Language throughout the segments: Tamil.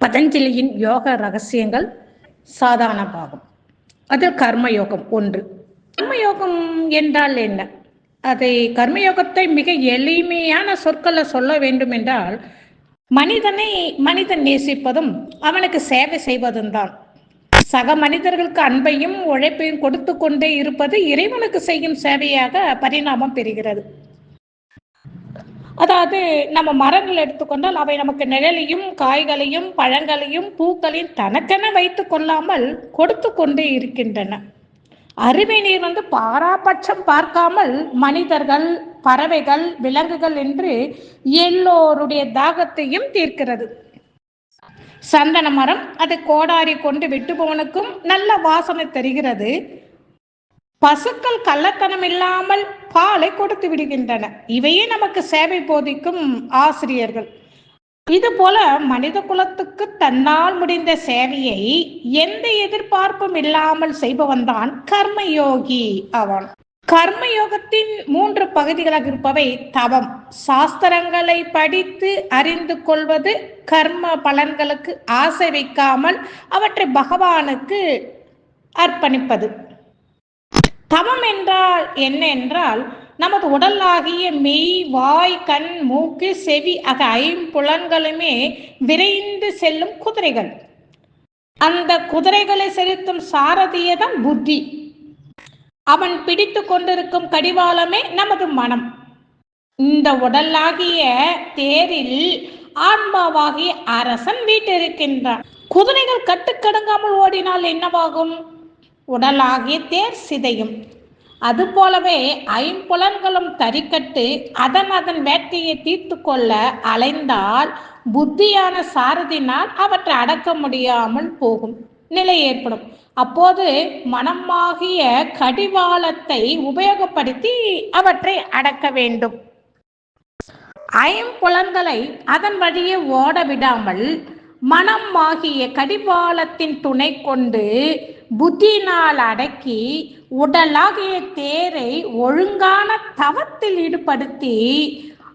பதஞ்சலியின் யோக ரகசியங்கள் சாதாரண பாகம் அதில் கர்மயோகம் ஒன்று. கர்மயோகம் என்றால் என்ன? அதை கர்மயோகத்தை மிக எளிமையான சொற்களை சொல்ல வேண்டும் என்றால் மனிதனை மனிதன் நேசிப்பதும் அவனுக்கு சேவை செய்வதும் தான். சக மனிதர்களுக்கு அன்பையும் உழைப்பையும் கொடுத்து கொண்டே இருப்பது இறைவனுக்கு செய்யும் சேவையாக பரிணாமம் பெறுகிறது. அதாவது நம்ம மரங்கள் எடுத்துக்கொண்டால் அவை நமக்கு நிழலையும் காய்களையும் பழங்களையும் பூக்களையும் தனக்கென வைத்து கொள்ளாமல் கொடுத்து கொண்டே இருக்கின்றன. அருமை நீர் வந்து பாராபட்சம் பார்க்காமல் மனிதர்கள் பறவைகள் விலங்குகள் என்று எல்லோருடைய தாகத்தையும் தீர்க்கிறது. சந்தன மரம் அது கோடாரி கொண்டு விட்டுபவனுக்கும் நல்ல வாசனை தருகிறது. பசுக்கள் கள்ளத்தனம் இல்லாமல் பாலை கொடுத்து விடுகின்றன. இவையே நமக்கு சேவை போதிக்கும் ஆசிரியர்கள். இது போல மனித குலத்துக்கு தன்னால் முடிந்த சேவையை எந்த எதிர்பார்ப்பும் இல்லாமல் செய்பவன் தான் கர்மயோகி அவன். கர்மயோகத்தின் மூன்று பகுதிகளாக இருப்பவை தவம். சாஸ்திரங்களை படித்து அறிந்து கொள்வது கர்ம பலன்களுக்கு ஆசை வைக்காமல் அவற்றை பகவானுக்கு அர்ப்பணிப்பது. தவம் என்றால் என்ன என்றால் நமது உடலாகிய மெய் வாய் கண் மூக்கு செவி ஆக ஐம்புலன்களுமே விரைந்து செல்லும் குதிரைகள். அந்த குதிரைகளை செலுத்தும் சாரதியே தான் புத்தி. அவன் பிடித்து கொண்டிருக்கும் கடிவாளமே நமது மனம். இந்த உடலாகிய தேரில் ஆன்மாவாகிய அரசன் வீட்டிருக்கின்றான். குதிரைகள் கட்டுக்கடங்காமல் ஓடினால் என்னவாகும்? உடலாகிய தேர் சிதையும். அதுபோலவே ஐம்புலன்களும் தறிக்கட்டு அதன் அதன் வேட்கையை தீர்த்து கொள்ள அலைந்தால் புத்தியான சாரதினால் அவற்றை அடக்க முடியாமல் போகும் நிலை ஏற்படும். அப்போது மனமாகிய கடிவாளத்தை உபயோகப்படுத்தி அவற்றை அடக்க வேண்டும். ஐம்புலன்களை அதன் வழியே ஓட விடாமல் மனமாகிய கடிவாளத்தின் துணை கொண்டு புத்தியினால் அடக்கி உடலாகிய தேரை ஒழுங்கான தவத்தில் ஈடுபடுத்தி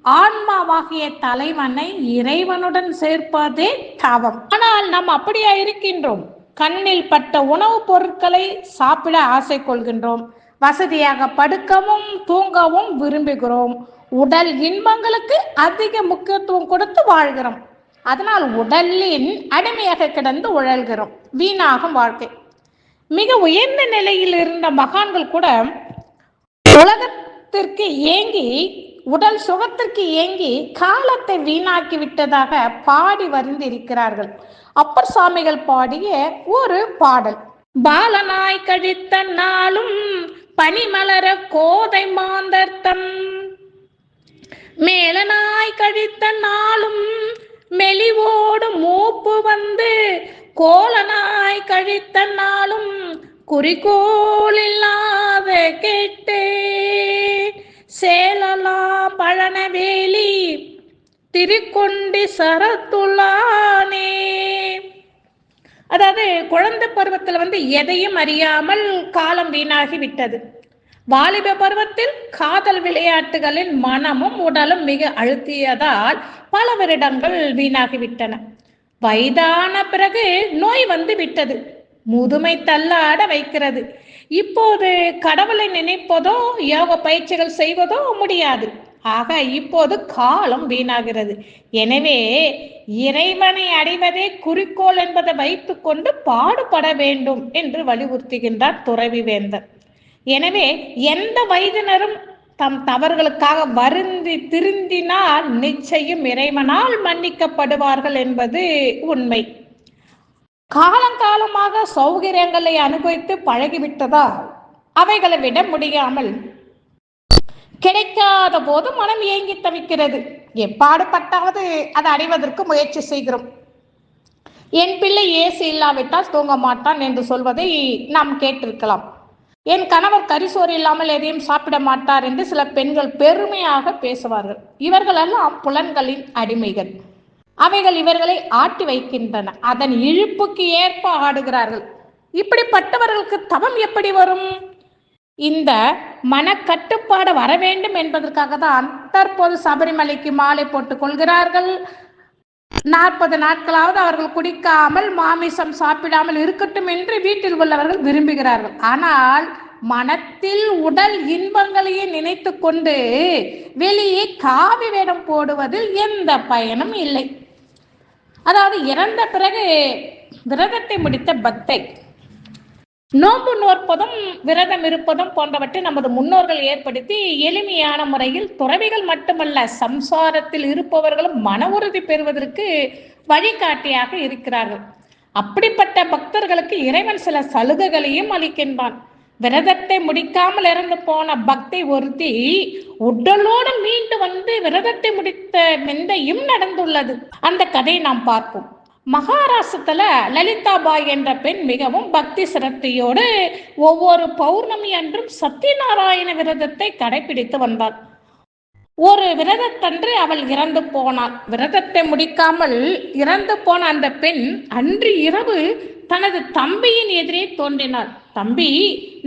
ஆன்மாவாகிய தலைவனை இறைவனுடன் சேர்ப்பதே தவம். ஆனால் நாம் அப்படியா இருக்கின்றோம்? கண்ணில் பட்ட உணவுப் பொருட்களை சாப்பிட ஆசை கொள்கின்றோம். வசதியாக படுக்கவும் தூங்கவும் விரும்புகிறோம். உடல் இன்பங்களுக்கு அதிக முக்கியத்துவம் கொடுத்து வாழ்கிறோம். அதனால் உடலின் அடிமையாக கிடந்து உழல்கிறோம். வீணாகும் வாழ்க்கை. மிக உயர்ந்த நிலையில் இருந்த மகான்கள் கூட உலகத்திற்கு ஏங்கி உடல் சுகத்திற்கு ஏங்கி காலத்தை வீணாக்கி விட்டதாக பாடி வருந்திருக்கிறார்கள். அப்பர் சாமிகள் பாடிய ஒரு பாடல். பாலனாய் கழித்த நாளும் பனிமலர கோதை மாந்தர்த்தம் மேலனாய் கழித்த நாளும் மெலிவோடு மூப்பு வந்து கோலனாய் கழித்த நாளும் குறிக்கோள் இல்லாத கேட்டே. சேலலாம் பழனவேலி திருக்கொண்டி சரத்துலானே அதாவது குழந்தை பருவத்தில் வந்து எதையும் அறியாமல் காலம் வீணாகி விட்டது. வாலிப பருவத்தில் காதல் விளையாட்டுகளின் மனமும் உடலும் மிக அழுத்தியதால் பல வருடங்கள் வீணாகிவிட்டன வயதான பிறகு நோய் வந்து விட்டது. முதுமை தள்ளாட வைக்கிறது. இப்போது கடவுளை நினைப்பதோ யோக பயிற்சிகள் செய்வதோ முடியாது. ஆக இப்போது காலம் வீணாகிறது. எனவே இறைவனை அடைவதே குறிக்கோள் என்பதை வைத்துக்கொண்டு பாடுபட வேண்டும் என்று வலியுறுத்துகின்றார் துறவி வேந்தர். எனவே எந்த வயதினரும் தம் தவறுகளுக்காக வருந்தி திருந்தினால் நிச்சயம் இறைவனால் மன்னிக்கப்படுவார்கள் என்பது உண்மை. காலங்காலமாக சௌகரியங்களை அனுபவித்து பழகிவிட்டதா? அவைகளை விட முடியாமல். கிடைக்காத போது மனம் ஏங்கி தவிக்கிறது. எப்பாடுபட்டாவது அதை அடைவதற்கு முயற்சி செய்கிறோம். என் பிள்ளை ஏசி இல்லாவிட்டால் தூங்க மாட்டான் என்று சொல்வதை நாம் கேட்டிருக்கலாம். என் கணவர் கரிசோறு இல்லாமல் எதையும் சாப்பிட மாட்டார் என்று சில பெண்கள் பெருமையாக பேசுவார்கள். இவர்களெல்லாம் புலன்களின் அடிமைகள். அவைகள் இவர்களை ஆட்டி வைக்கின்றன. அதன் இழுப்புக்கு ஏற்ப ஆடுகிறார்கள். இப்படிப்பட்டவர்களுக்கு தவம் எப்படி வரும்? இந்த மனக்கட்டுப்பாடு வர வேண்டும் என்பதற்காக தான் தற்போது சபரிமலைக்கு மாலை போட்டுக் கொள்கிறார்கள். நாற்பது நாட்களாவது அவர்கள் குடிக்காமல் மாமிசம் சாப்பிடாமல் இருக்கட்டும் என்று வீட்டில் உள்ளவர்கள் விரும்புகிறார்கள். ஆனால் மனத்தில் உடல் இன்பங்களையே நினைத்து கொண்டு வெளியே காவி வேடம் போடுவதில் எந்த பயனும் இல்லை. அதாவது இறந்த பிறகு விரதத்தை முடித்த பக்தை நோன்பு நோற்பதும் விரதம் இருப்பதும் போன்றவற்றை நமது முன்னோர்கள் ஏற்படுத்தி எளிமையான முறையில் துறவிகள் மட்டுமல்ல சம்சாரத்தில் இருப்பவர்களும் மன உறுதி பெறுவதற்கு வழிகாட்டியாக இருக்கிறார்கள். அப்படிப்பட்ட பக்தர்களுக்கு இறைவன் சில சலுகைகளையும் அளிக்கின்றான். விரதத்தை முடிக்காமல் இறந்து போன பக்தி ஒருத்தி உடலோடு மீண்டு வந்து விரதத்தை முடித்த மெந்தையும் நடந்துள்ளது. அந்த கதையை நாம் பார்ப்போம். மகாராஷ்டிரத்துல லலிதாபாய் என்ற பெண் மிகவும் பக்தி சிரத்தையோடு ஒவ்வொரு பௌர்ணமி அன்றும் சத்யநாராயண விரதத்தை கடைபிடித்து வந்தாள். ஒரு விரதத்தன்று அவள் இறந்து போனாள். விரதத்தை முடிக்காமல் இறந்து போன அந்த பெண் அன்று இரவு தனது தம்பியின் எதிரே தோன்றினார் தம்பி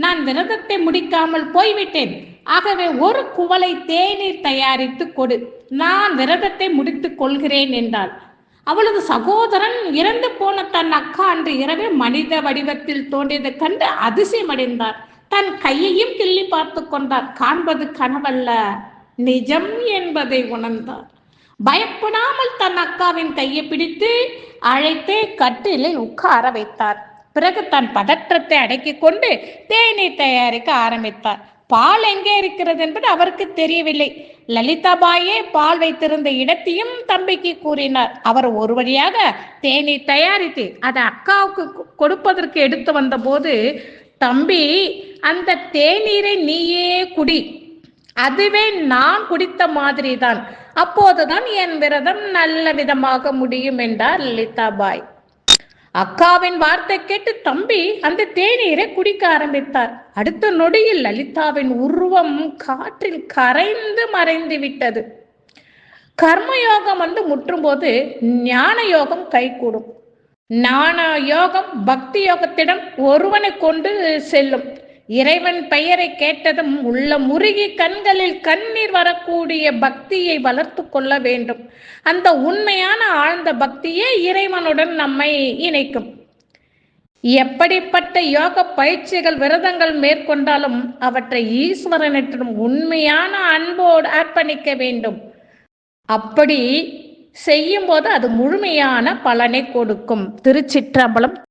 நான் விரதத்தை முடிக்காமல் போய்விட்டேன். ஆகவே ஒரு குவளை தேநீர் தயாரித்து கொடு. நான் விரதத்தை முடித்துக் கொள்கிறேன் என்றாள். அவளது சகோதரன் இறந்து போன தன் அக்கா அன்று இரவே மனித வடிவத்தில் தோன்றியதை கண்டு அதிசயமடைந்தார். தன் கையையும் கிள்ளி பார்த்து கொண்டார். காண்பது கனவல்ல நிஜம் என்பதை உணர்ந்தார். பயப்படாமல் தன் அக்காவின் கையை பிடித்து அழைத்து கட்டிலில் உட்கார வைத்தார். பிறகு தன் பதற்றத்தை அடக்கி கொண்டு தேநீர் தயாரிக்க ஆரம்பித்தார். பால் எங்கே இருக்கிறது என்பது அவருக்கு தெரியவில்லை. லலிதாபாயே பால் வைத்திருந்த இடத்தையும் தம்பிக்கு கூறினார். அவர் ஒரு வழியாக தேநீர் தயாரித்து அதை அக்காவுக்கு கொ- கொடுப்பதற்கு எடுத்து வந்தபோது தம்பி அந்த தேநீரை நீயே குடி. அதுவே நான் குடித்த மாதிரி தான் அப்போதுதான் என் விரதம் நல்ல விதமாக முடியும் என்றார் லலிதாபாய். அக்காவின் வார்த்தை கேட்டு தம்பி அந்த தேநீரை குடிக்க ஆரம்பித்தார். அடுத்த நொடியில் லலிதாவின் உருவம் காற்றில் கரைந்து மறைந்து விட்டது. கர்மயோகம் வந்து முற்றும்போது ஞான யோகம் கைகூடும். ஞான யோகம் பக்தி யோகத்திடம் ஒருவனை கொண்டு செல்லும். இறைவன் பெயரை கேட்டதும் உள்ள முருகி கண்களில் கண்ணீர் வரக்கூடிய பக்தியை வளர்த்து கொள்ள வேண்டும். அந்த உண்மையான ஆழ்ந்த பக்தியே இறைவனுடன் நம்மை இணைக்கும். எப்படிப்பட்ட யோக பயிற்சிகள் விரதங்கள் மேற்கொண்டாலும் அவற்றை ஈஸ்வரனிடம் உண்மையான அன்போடு அர்ப்பணிக்க வேண்டும். அப்படி செய்யும்போது அது முழுமையான பலனை கொடுக்கும். திருச்சிற்றம்பலம்